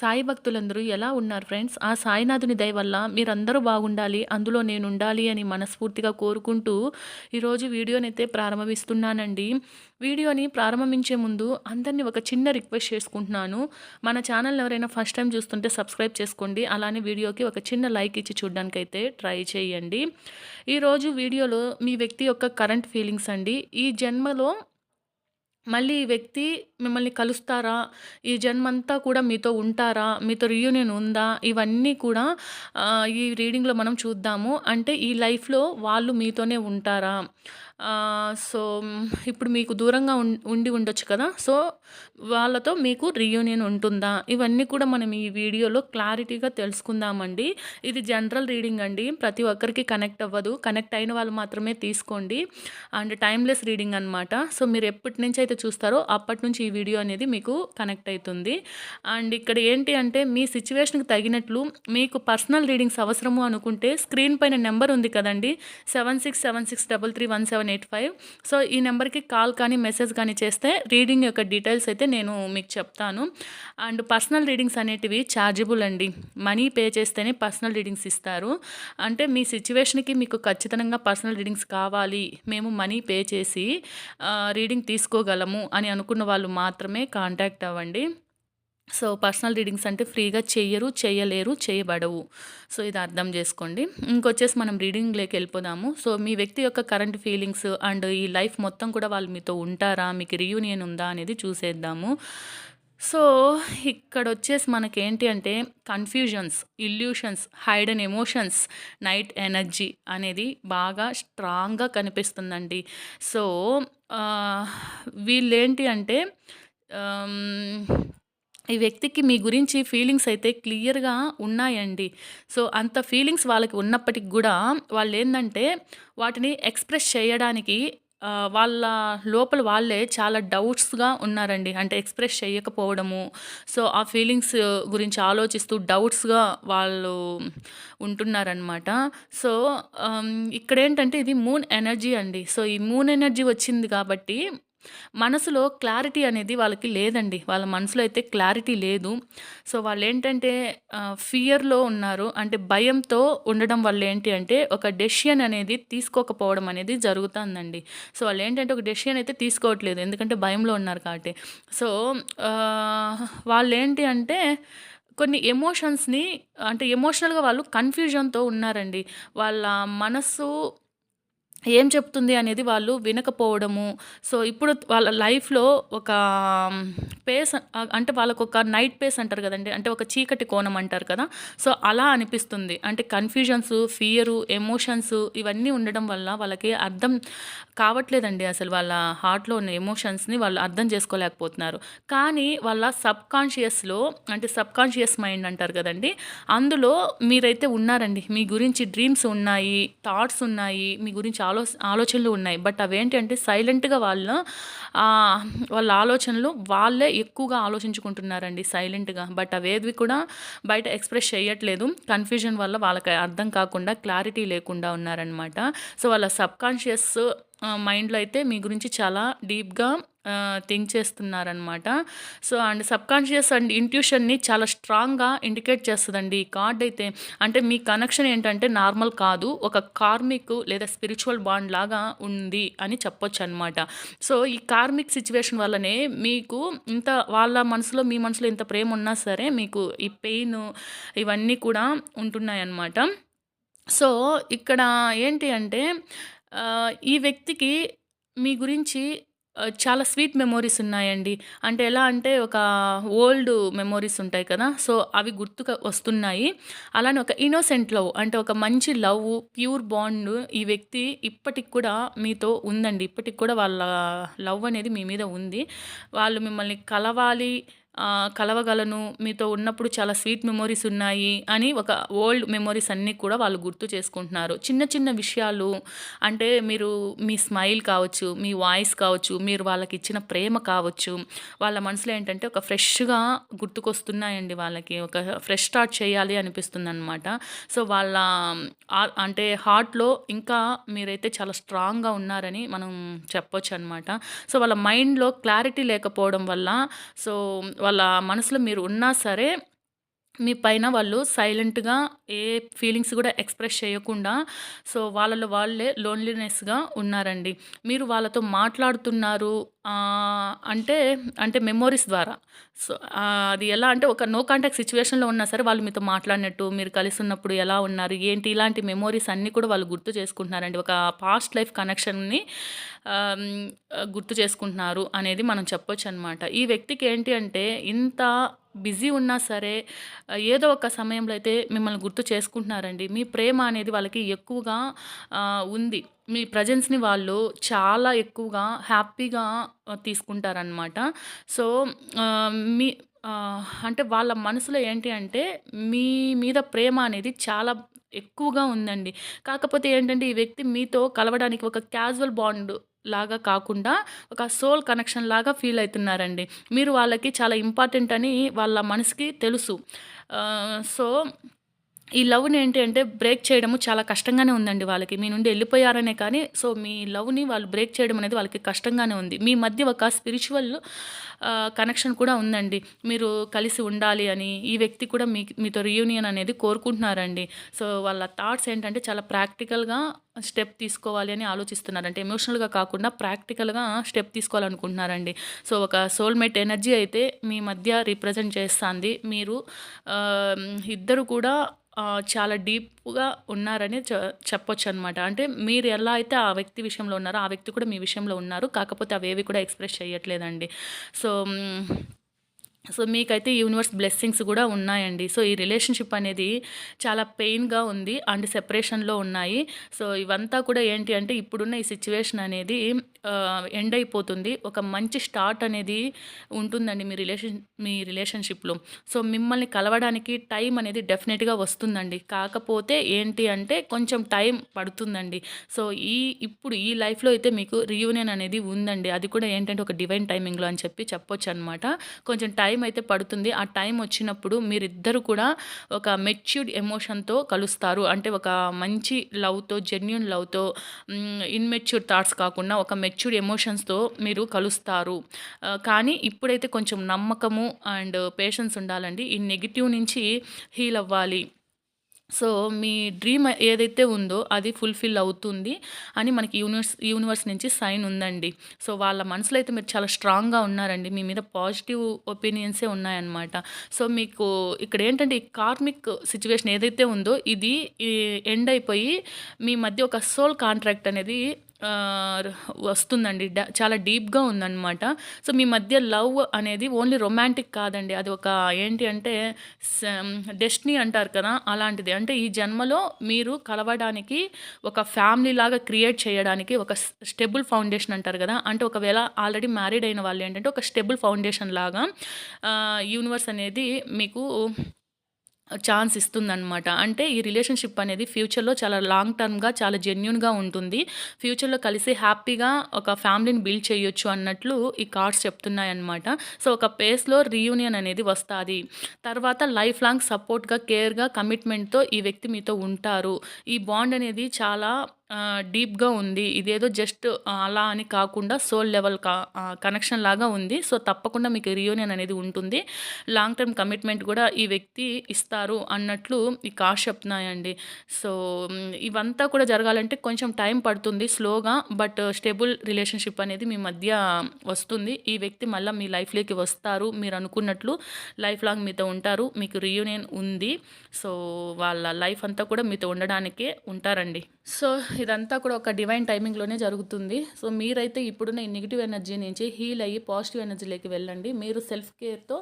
సాయి భక్తులందరూ ఎలా ఉన్నారు ఫ్రెండ్స్ ఆ సాయినాథుని దయ వల్ల మీరందరూ బాగుండాలి అందులో నేను ఉండాలి అని మనస్ఫూర్తిగా కోరుకుంటూ ఈరోజు వీడియోనైతే ప్రారంభిస్తున్నానండి. వీడియోని ప్రారంభించే ముందు అందరినీ ఒక చిన్న రిక్వెస్ట్ చేసుకుంటున్నాను. మన ఛానల్ ఎవరైనా ఫస్ట్ టైం చూస్తుంటే సబ్స్క్రైబ్ చేసుకోండి. అలానే వీడియోకి ఒక చిన్న లైక్ ఇచ్చి చూడడానికైతే ట్రై చేయండి. ఈరోజు వీడియోలో మీ వ్యక్తి యొక్క కరెంట్ ఫీలింగ్స్ అండి. ఈ జన్మలో మళ్ళీ ఈ వ్యక్తి మిమ్మల్ని కలుస్తారా? ఈ జన్మంతా కూడా మీతో ఉంటారా? మీతో రియూనియన్ ఉందా? ఇవన్నీ కూడా ఈ రీడింగ్లో మనం చూద్దాము. అంటే ఈ లైఫ్లో వాళ్ళు మీతోనే ఉంటారా? సో ఇప్పుడు మీకు దూరంగా ఉండి ఉండొచ్చు కదా? సో వాళ్ళతో మీకు రీయూనియన్ ఉంటుందా? ఇవన్నీ కూడా మనం ఈ వీడియోలో క్లారిటీగా తెలుసుకుందామండి. ఇది జనరల్ రీడింగ్ అండి. ప్రతి ఒక్కరికి కనెక్ట్ అవ్వదు. కనెక్ట్ అయిన వాళ్ళు మాత్రమే తీసుకోండి. అండ్ టైమ్లెస్ రీడింగ్ అనమాట సో మీరు ఎప్పటి నుంచి అయితే చూస్తారో అప్పటి నుంచి ఈ వీడియో అనేది మీకు కనెక్ట్ అవుతుంది. అండ్ ఇక్కడ ఏంటి అంటే మీ సిచ్యువేషన్కి తగినట్లు మీకు పర్సనల్ రీడింగ్స్ అవసరము అనుకుంటే స్క్రీన్ పైన నెంబర్ ఉంది కదండి seven six seven six double three one seven eight five so ఈ నెంబర్కి కాల్ కానీ మెసేజ్ కానీ చేస్తే రీడింగ్ యొక్క డీటెయిల్స్ అయితే నేను మీకు చెప్తాను. అండ్ పర్సనల్ రీడింగ్స్ అనేటివి ఛార్జబుల్ అండి. మనీ పే చేస్తేనే పర్సనల్ రీడింగ్స్ ఇస్తారు. అంటే మీ సిచ్యువేషన్కి మీకు ఖచ్చితంగా పర్సనల్ రీడింగ్స్ కావాలి. మేము మనీ పే చేసి రీడింగ్ తీసుకోగలం. తీసుకోగలము అని అనుకున్న వాళ్ళు మాత్రమే కాంటాక్ట్ అవ్వండి. సో పర్సనల్ రీడింగ్స్ అంటే ఫ్రీగా చెయ్యరు చేయలేరు చేయబడవు. సో ఇది అర్థం చేసుకోండి. ఇంకొచ్చేసి మనం రీడింగ్లోకి వెళ్ళిపోదాము. సో మీ వ్యక్తి యొక్క కరెంట్ ఫీలింగ్స్ అండ్ ఈ లైఫ్ మొత్తం కూడా వాళ్ళు మీతో ఉంటారా మీకు రియూనియన్ ఉందా అనేది చూసేద్దాము. సో ఇక్కడ వచ్చేసి మనకేంటి అంటే confusions illusions hidden emotions night energy అనేది బాగా స్ట్రాంగ్గా కనిపిస్తుందండి సో వీళ్ళేంటి అంటే ఈ వ్యక్తికి మీ గురించి ఫీలింగ్స్ అయితే క్లియర్‌గా ఉన్నాయండి. సో, అంత ఫీలింగ్స్ వాళ్ళకి ఉన్నప్పటికి కూడా వాళ్ళు ఏంటంటే వాటిని ఎక్స్‌ప్రెస్ చేయడానికి వాళ్ళ లోపల వాళ్ళే చాలా డౌట్స్‌గా ఉన్నారండి. అంటే ఎక్స్‌ప్రెస్ చేయకపోవడము. సో, ఆ ఫీలింగ్స్ గురించి ఆలోచిస్తూ డౌట్స్‌గా వాళ్ళు ఉంటున్నారనమాట. సో, ఇక్కడేంటంటే ఇది మూన్ ఎనర్జీ అండి. సో, ఈ మూన్ ఎనర్జీ వచ్చింది కాబట్టి మనసులో క్లారిటీ అనేది వాళ్ళకి లేదండి. వాళ్ళ మనసులో అయితే క్లారిటీ లేదు. సో, వాళ్ళు ఏంటంటే ఫియర్‌లో ఉన్నారు. అంటే భయంతో ఉండడం వల్ల ఏంటి అంటే ఒక డెసిషన్ అనేది తీసుకోకపోవడం అనేది జరుగుతుందండి. సో, వాళ్ళు ఏంటంటే ఒక డెసిషన్ అయితే తీసుకోవట్లేదు. ఎందుకంటే భయంలో ఉన్నారు కాబట్టి. సో, వాళ్ళు ఏంటి అంటే కొన్ని ఎమోషన్స్‌ని అంటే ఎమోషనల్‌గా వాళ్ళు కన్‌ఫ్యూజన్‌తో ఉన్నారండి. వాళ్ళ మనస్సు ఏం చెప్తుంది అనేది వాళ్ళు వినకపోవడము. సో ఇప్పుడు వాళ్ళ లైఫ్లో ఒక పేస్ అంటే వాళ్ళకు ఒక నైట్ పేస్ అంటారు కదండి. అంటే ఒక చీకటి కోణం అంటారు కదా. సో అలా అనిపిస్తుంది. అంటే కన్ఫ్యూజన్స్ ఫియరు ఎమోషన్స్ ఇవన్నీ ఉండడం వల్ల వాళ్ళకి అర్థం కావట్లేదండి అసలు వాళ్ళ హార్ట్లో ఉన్న ఎమోషన్స్ని వాళ్ళు అర్థం చేసుకోలేకపోతున్నారు. కానీ వాళ్ళ సబ్ కాన్షియస్లో అంటే సబ్ కాన్షియస్ మైండ్ అంటారు కదండి. అందులో మీరైతే ఉన్నారండి. మీ గురించి డ్రీమ్స్ ఉన్నాయి థాట్స్ ఉన్నాయి మీ గురించి ఆలో ఆలోచనలు ఉన్నాయి. బట్ అవేంటంటే సైలెంట్గా వాళ్ళ వాళ్ళ ఆలోచనలు వాళ్ళే ఎక్కువగా ఆలోచించుకుంటున్నారండి సైలెంట్గా. బట్ అవేవి కూడా బయట ఎక్స్ప్రెస్ చేయట్లేదు. కన్ఫ్యూజన్ వల్ల వాళ్ళకి అర్థం కాకుండా క్లారిటీ లేకుండా ఉన్నారనమాట సో వాళ్ళ సబ్కాన్షియస్ మైండ్లో అయితే మీ గురించి చాలా డీప్గా థింక్ చేస్తున్నారనమాట సో అండ్ సబ్కాన్షియస్ అండ్ ఇంట్యూషన్ని చాలా స్ట్రాంగ్గా ఇండికేట్ చేస్తుందండి ఈ కార్డ్ అయితే. అంటే మీ కనెక్షన్ ఏంటంటే నార్మల్ కాదు ఒక కార్మిక్ లేదా స్పిరిచువల్ బాండ్ లాగా ఉంది అని చెప్పొచ్చు అనమాట సో ఈ కార్మిక్ సిచ్యువేషన్ వల్లనే మీకు ఇంత వాళ్ళ మనసులో మీ మనసులో ఇంత ప్రేమ ఉన్నా సరే మీకు ఈ పెయిన్ ఇవన్నీ కూడా ఉంటున్నాయన్నమాట. సో ఇక్కడ ఏంటి అంటే ఈ వ్యక్తికి మీ గురించి చాలా స్వీట్ మెమోరీస్ ఉన్నాయండి. అంటే ఎలా అంటే ఒక ఓల్డ్ మెమోరీస్ ఉంటాయి కదా! సో, అవి గుర్తుకు వస్తున్నాయి. అలానే ఒక ఇన్నోసెంట్ లవ్ అంటే ఒక మంచి లవ్, ప్యూర్ బాండ్ ఈ వ్యక్తి ఇప్పటికి కూడా మీతో ఉందండి. ఇప్పటికి కూడా వాళ్ళ లవ్ అనేది మీ మీద ఉంది. వాళ్ళు మిమ్మల్ని కలవాలి కలవగలను. మీతో ఉన్నప్పుడు చాలా స్వీట్ మెమోరీస్ ఉన్నాయి అని ఒక ఓల్డ్ మెమోరీస్ అన్నీ కూడా వాళ్ళు గుర్తు చేసుకుంటున్నారు. చిన్న చిన్న విషయాలు అంటే మీరు మీ స్మైల్ కావచ్చు, మీ వాయిస్ కావచ్చు, మీరు వాళ్ళకి ఇచ్చిన ప్రేమ కావచ్చు, వాళ్ళ మనసులో ఏంటంటే ఒక ఫ్రెష్‌గా గుర్తుకొస్తున్నాయండి వాళ్ళకి. ఒక ఫ్రెష్ స్టార్ట్ చేయాలి అనిపిస్తుంది అనమాట సో, వాళ్ళ అంటే హార్ట్‌లో ఇంకా మీరైతే చాలా స్ట్రాంగ్‌గా ఉన్నారని మనం చెప్పొచ్చనమాట. సో, వాళ్ళ మైండ్‌లో క్లారిటీ లేకపోవడం వల్ల సో, వాళ్ళ మనసులో మీరు ఉన్నా సరే మీ పైన వాళ్ళు సైలెంట్‌గా ఏ ఫీలింగ్స్ కూడా ఎక్స్‌ప్రెస్ చేయకుండా సో, వాళ్ళలో వాళ్ళే లోన్లీనెస్‌గా ఉన్నారండి. మీరు వాళ్ళతో మాట్లాడుతున్నారు అంటే, అంటే మెమోరీస్ ద్వారా. సో, అది ఎలా అంటే ఒక నో కాంటాక్ట్ సిచ్యువేషన్లో ఉన్నా సరే వాళ్ళు మీతో మాట్లాడినట్టు, మీరు కలిసి ఉన్నప్పుడు ఎలా ఉన్నారు, ఏంటి ఇలాంటి మెమోరీస్ అన్నీ కూడా వాళ్ళు గుర్తు చేసుకుంటున్నారండి. ఒక పాస్ట్ లైఫ్ కనెక్షన్‌ని గుర్తు చేసుకుంటున్నారు అనేది మనం చెప్పొచ్చు అనమాట ఈ వ్యక్తికి ఏంటి అంటే ఇంత బిజీ ఉన్నా సరే ఏదో ఒక సమయంలో అయితే మిమ్మల్ని గుర్తు చేసుకుంటున్నారండి. మీ ప్రేమ అనేది వాళ్ళకి ఎక్కువగా ఉంది. మీ ప్రజెన్స్ని వాళ్ళు చాలా ఎక్కువగా హ్యాపీగా తీసుకుంటారనమాట. సో, మీ అంటే వాళ్ళ మనసులో ఏంటి అంటే మీ మీద ప్రేమ అనేది చాలా ఎక్కువగా ఉందండి. కాకపోతే ఏంటంటే ఈ వ్యక్తి మీతో కలవడానికి ఒక క్యాజువల్ బాండ్ లాగా కాకుండా ఒక సోల్ కనెక్షన్ లాగా ఫీల్ అవుతున్నారండి మీరు వాళ్ళకి చాలా ఇంపార్టెంట్ అని వాళ్ళ మనసుకి తెలుసు. సో, ఈ లవ్‌ని ఏంటి అంటే బ్రేక్ చేయడము చాలా కష్టంగానే ఉందండి వాళ్ళకి. మీ నుండి వెళ్ళిపోయారనే కానీ సో, మీ లవ్‌ని వాళ్ళు బ్రేక్ చేయడం అనేది వాళ్ళకి కష్టంగానే ఉంది. మీ మధ్య ఒక స్పిరిచువల్ కనెక్షన్ కూడా ఉందండి. మీరు కలిసి ఉండాలి అని ఈ వ్యక్తి కూడా మీ మీతో రియూనియన్ అనేది కోరుకుంటున్నారండి. సో, వాళ్ళ థాట్స్ ఏంటంటే చాలా ప్రాక్టికల్‌గా స్టెప్ తీసుకోవాలి అని ఆలోచిస్తున్నారు. అంటే ఎమోషనల్‌గా కాకుండా ప్రాక్టికల్‌గా స్టెప్ తీసుకోవాలనుకుంటున్నారండి. సో, ఒక సోల్‌మేట్ ఎనర్జీ అయితే మీ మధ్య రిప్రజెంట్ చేస్తుంది మీరు ఇద్దరు కూడా చాలా డీప్‌గా ఉన్నారని చె చెప్పొచ్చనమాట. అంటే మీరు ఎలా అయితే ఆ వ్యక్తి విషయంలో ఉన్నారో, ఆ వ్యక్తి కూడా మీ విషయంలో ఉన్నారు. కాకపోతే అవేవి కూడా ఎక్స్‌ప్రెస్ చేయట్లేదండి. సో, సో, మీకైతే యూనివర్స్ బ్లెస్సింగ్స్ కూడా ఉన్నాయండి. సో, ఈ రిలేషన్‌షిప్ అనేది చాలా పెయిన్‌గా ఉంది. అండ్ సెపరేషన్‌లో ఉన్నాయి. సో, ఇవంతా కూడా ఏంటి అంటే ఇప్పుడున్న ఈ సిచ్యువేషన్ అనేది ఎండ్ అయిపోతుంది. ఒక మంచి స్టార్ట్ అనేది ఉంటుందండి మీ రిలేషన్ మీ రిలేషన్‌షిప్‌లో. సో, మిమ్మల్ని కలవడానికి టైం అనేది డెఫినెట్‌గా వస్తుందండి. కాకపోతే ఏంటి అంటే కొంచెం టైం పడుతుందండి. సో, ఈ ఇప్పుడు ఈ లైఫ్‌లో అయితే మీకు రీయూనియన్ అనేది ఉందండి. అది కూడా ఏంటంటే ఒక డివైన్ టైమింగ్‌లో అని చెప్పి చెప్పొచ్చనమాట. కొంచెం టైం అయితే పడుతుంది. ఆ టైం వచ్చినప్పుడు మీరిద్దరు కూడా ఒక మెచ్యూర్డ్ ఎమోషన్‌తో కలుస్తారు. అంటే ఒక మంచి లవ్‌తో, జెన్యున్ లవ్‌తో ఇన్‌మెచ్యూర్ థాట్స్ కాకుండా ఒక మెచ్యూర్డ్ ఎమోషన్స్‌తో మీరు కలుస్తారు. కానీ ఇప్పుడైతే కొంచెం నమ్మకము అండ్ పేషెన్స్ ఉండాలండి. ఈ నెగిటివ్ నుంచి హీల్ అవ్వాలి. సో, మీ డ్రీమ్ ఏదైతే ఉందో అది ఫుల్‌ఫిల్ అవుతుంది అని మనకి యూనివర్స్ యూనివర్స్ నుంచి సైన్ ఉందండి. సో, వాళ్ళ మనసులో అయితే మీరు చాలా స్ట్రాంగ్‌గా ఉన్నారండి. మీ మీద పాజిటివ్ ఒపీనియన్సే ఉన్నాయన్నమాట. సో, మీకు ఇక్కడేంటంటే ఈ కార్మిక్ సిచ్యువేషన్ ఏదైతే ఉందో ఇది ఈ ఎండ్ అయిపోయి మీ మధ్య ఒక సోల్ కాంట్రాక్ట్ అనేది వస్తుందండి. డ చాలా డీప్‌గా ఉందన్నమాట సో, మీ మధ్య లవ్ అనేది ఓన్లీ రొమాంటిక్ కాదండి. అది ఒక ఏంటి అంటే డెస్టినీ అంటారు కదా! అలాంటిది. అంటే ఈ జన్మలో మీరు కలవడానికి ఒక ఫ్యామిలీ లాగా క్రియేట్ చేయడానికి ఒక స్టెబుల్ ఫౌండేషన్ అంటారు కదా అంటే ఒకవేళ ఆల్రెడీ మ్యారీడ్ అయిన వాళ్ళు ఏంటంటే ఒక స్టెబుల్ ఫౌండేషన్ లాగా యూనివర్స్ అనేది మీకు ఛాన్స్ ఇస్తుందనమాట. అంటే ఈ రిలేషన్‌షిప్ అనేది ఫ్యూచర్‌లో చాలా లాంగ్ టర్మ్‌గా చాలా జెన్యున్గా ఉంటుంది. ఫ్యూచర్‌లో కలిసి హ్యాపీగా ఒక ఫ్యామిలీని బిల్డ్ చేయొచ్చు అన్నట్లు ఈ కార్డ్స్ చెప్తున్నాయన్నమాట. సో, ఒక పేస్‌లో రీయూనియన్ అనేది వస్తుంది తర్వాత లైఫ్ లాంగ్ సపోర్ట్‌గా, కేర్‌గా, కమిట్మెంట్‌తో ఈ వ్యక్తి మీతో ఉంటారు. ఈ బాండ్ అనేది చాలా డీప్‌గా ఉంది. ఇదేదో జస్ట్ అలా అని కాకుండా సోల్ లెవెల్ కనెక్షన్ లాగా ఉంది. సో, తప్పకుండా మీకు రియూనియన్ అనేది ఉంటుంది. లాంగ్ టర్మ్ కమిట్మెంట్ కూడా ఈ వ్యక్తి ఇస్తారు అన్నట్లు ఈ కాష్ చెప్తున్నాయండి. సో, ఇవంతా కూడా జరగాలంటే కొంచెం టైం పడుతుంది స్లోగా. బట్ స్టేబుల్ రిలేషన్‌షిప్ అనేది మీ మధ్య వస్తుంది. ఈ వ్యక్తి మళ్ళీ మీ లైఫ్‌లోకి వస్తారు. మీరు అనుకున్నట్లు లైఫ్ లాంగ్ మీతో ఉంటారు. మీకు రియూనియన్ ఉంది. సో, వాళ్ళ లైఫ్ అంతా కూడా మీతో ఉండడానికే ఉంటారండి. సో, ఇదంతా కూడా ఒక డివైన్ టైమింగ్‌లోనే జరుగుతుంది. సో, మీరైతే ఇప్పుడున్న ఈ నెగిటివ్ ఎనర్జీ నుంచి హీల్ అయ్యి పాజిటివ్ ఎనర్జీలోకి వెళ్ళండి. మీరు సెల్ఫ్ కేర్‌తో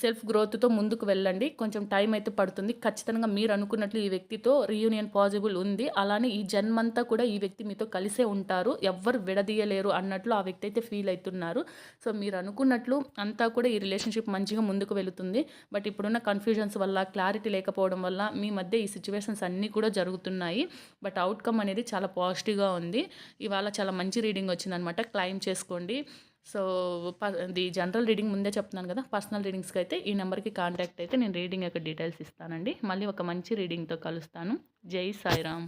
సెల్ఫ్ గ్రోత్తో ముందుకు వెళ్ళండి. కొంచెం టైం అయితే పడుతుంది. ఖచ్చితంగా మీరు అనుకున్నట్లు ఈ వ్యక్తితో రీయూనియన్ పాసిబుల్ ఉంది. అలానే ఈ జన్మంతా కూడా ఈ వ్యక్తి మీతో కలిసే ఉంటారు. ఎవ్వరు విడదీయలేరు అన్నట్లు ఆ వ్యక్తి అయితే ఫీల్ అవుతున్నారు. సో మీరు అనుకున్నట్లు అంతా కూడా ఈ రిలేషన్షిప్ మంచిగా ముందుకు వెళుతుంది. బట్ ఇప్పుడున్న కన్ఫ్యూజన్స్ వల్ల క్లారిటీ లేకపోవడం వల్ల మీ మధ్య ఈ సిచ్యువేషన్స్ అన్నీ కూడా జరుగుతున్నాయి. బట్ అవుట్కమ్ అనేది చాలా పాజిటివ్గా ఉంది. ఇవాళ చాలా మంచి రీడింగ్ వచ్చిందనమాట క్లైమ్ చేసుకోండి. సో ఇది జనరల్ రీడింగ్ ముందే చెప్తున్నాను కదా పర్సనల్ రీడింగ్స్కి అయితే ఈ నెంబర్కి కాంటాక్ట్ అయితే నేను రీడింగ్ యొక్క డీటెయిల్స్ ఇస్తానండి. మళ్ళీ ఒక మంచి రీడింగ్తో కలుస్తాను. జై సాయిరామ్.